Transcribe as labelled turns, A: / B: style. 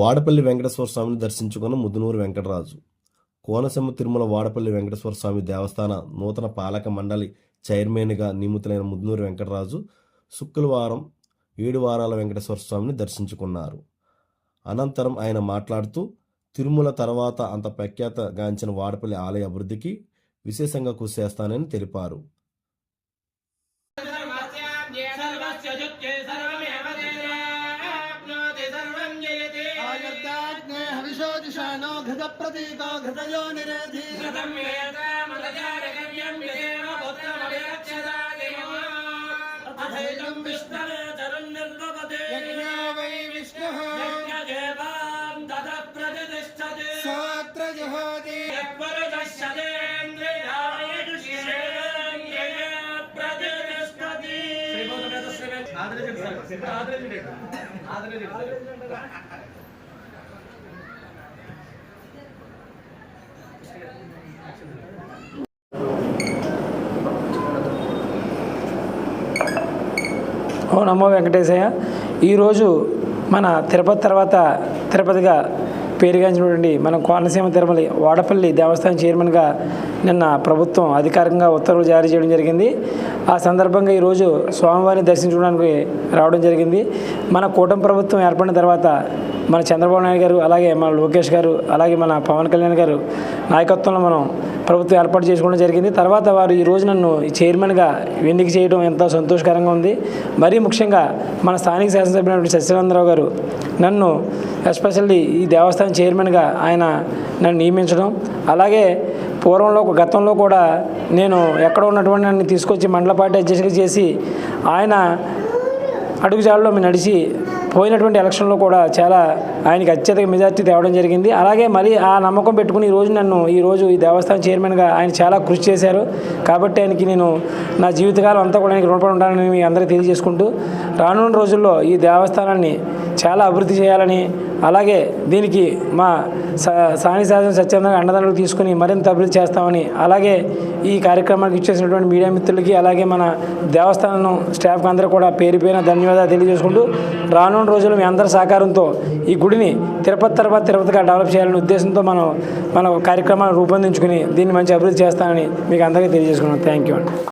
A: వాడపల్లి వెంకటేశ్వర స్వామిని దర్శించుకున్న ముదునూరు వెంకటరాజు. కోనసీమ తిరుమల వాడపల్లి వెంకటేశ్వర స్వామి దేవస్థాన నూతన పాలక మండలి చైర్మన్గా నియమితులైన ముదునూరు వెంకటరాజు శుక్రవారం ఏడు వారాల వెంకటేశ్వర స్వామిని దర్శించుకున్నారు. అనంతరం ఆయన మాట్లాడుతూ తిరుమల తర్వాత అంత ప్రఖ్యాతగాంచిన వాడపల్లి ఆలయ అభివృద్ధికి విశేషంగా కృషి చేస్తానని తెలిపారు.
B: हविषोदिशानो घृतप्रतीको घृतयो निरेधि
C: कृतं वेदामदचारगम्यं विदेव पुत्रमभिरक्षदादिमो अथैनं विष्णवे तरुन्निर्वपते
B: यज्ञो वै विष्णुः
C: यज्ञदेवां ततः प्रतिष्ठते
B: सोऽत्र जुहोति
D: ఓ నమో వెంకటేశయ్య. ఈరోజు మన తిరుపతి తర్వాత తిరుపతిగా పేరుగాంచినటువంటి మన కోనసీమ తిరుమల వాడపల్లి దేవస్థానం చైర్మన్గా నిన్న ప్రభుత్వం అధికారికంగా ఉత్తర్వులు జారీ చేయడం జరిగింది. ఆ సందర్భంగా ఈరోజు స్వామివారిని దర్శించుకోవడానికి రావడం జరిగింది. మన కూటమి ప్రభుత్వం ఏర్పడిన తర్వాత మన చంద్రబాబు నాయుడు గారు అలాగే మన లోకేష్ గారు అలాగే మన పవన్ కళ్యాణ్ గారు నాయకత్వంలో మనం ప్రభుత్వం ఏర్పాటు చేసుకోవడం జరిగింది. తర్వాత వారు ఈ రోజు నన్ను ఈ చైర్మన్గా ఎన్నిక చేయడం ఎంతో సంతోషకరంగా ఉంది. మరీ ముఖ్యంగా మన స్థానిక శాసనసభ్యుడు సత్యనారాయణరావు గారు నన్ను ఎస్పెషల్లీ ఈ దేవస్థానం చైర్మన్గా ఆయన నన్ను నియమించడం. అలాగే పూర్వంలో గతంలో కూడా నేను ఎక్కడ ఉన్నటువంటి నన్ను తీసుకొచ్చి మండల పార్టీ అధ్యక్షుడిగా చేసి ఆయన అడుగుజాడలో నడిచి పోయినటువంటి ఎలక్షన్లో కూడా చాలా ఆయనకి అత్యధిక మెజార్టీ తేవడం జరిగింది. అలాగే మరి ఆ నమ్మకం పెట్టుకుని ఈ రోజు నన్ను ఈ రోజు ఈ దేవస్థానం చైర్మన్గా ఆయన చాలా కృషి చేశారు. కాబట్టి ఆయనకి నేను నా జీవితకాలం అంతా కూడా ఆయనకి రుణపడి ఉంటానని మీ అందరికీ తెలియజేసుకుంటూ రానున్న రోజుల్లో ఈ దేవస్థానాన్ని చాలా అభివృద్ధి చేయాలని అలాగే దీనికి మా సాని శాసన సత్యంగా అండదండలు తీసుకుని మరింత అభివృద్ధి చేస్తామని అలాగే ఈ కార్యక్రమానికి ఇచ్చేసినటువంటి మీడియా మిత్రులకి అలాగే మన దేవస్థానం స్టాఫ్కి అందరూ కూడా పేరు పేరున ధన్యవాదాలు తెలియజేసుకుంటూ రానున్న రోజుల్లో మీ అందరి సహకారంతో ఈ గుడిని తిరుపతి తర్వాత తిరుపతిగా డెవలప్ చేయాలనే ఉద్దేశంతో మనం మన కార్యక్రమాన్ని రూపొందించుకుని దీన్ని మంచి అభివృద్ధి చేస్తానని మీకు అందరికీ తెలియజేసుకున్నాం థ్యాంక్ యూ అండి.